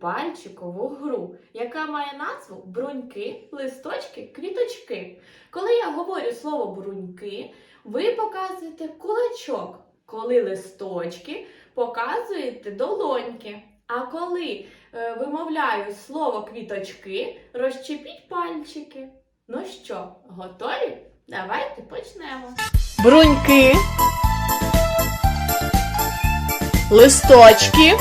пальчикову гру, яка має назву бруньки, листочки, квіточки. Коли я говорю слово бруньки, ви показуєте кулачок. Коли листочки, показуєте долоньки. А коли е, вимовляю слово квіточки, розчепіть пальчики. Ну що, готові? Давайте почнемо. бруньки, листочки,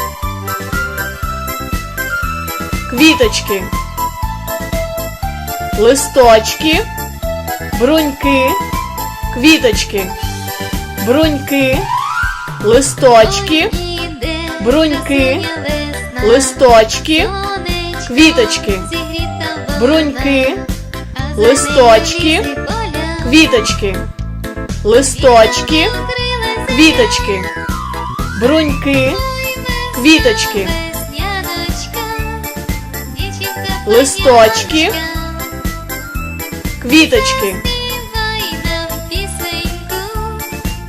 квіточки, листочки, бруньки, квіточки, бруньки, листочки, бруньки, листочки, квіточки, бруньки, листочки, квіточки, листочки, квіточки, бруньки, квіточки, листочки, квіточки,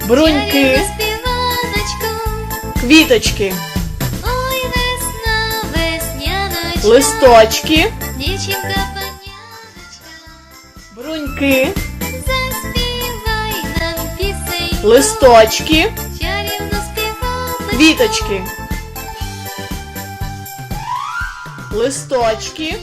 бруньки, квіточки, листочки, бруньки, листочки, квіточки, листочки,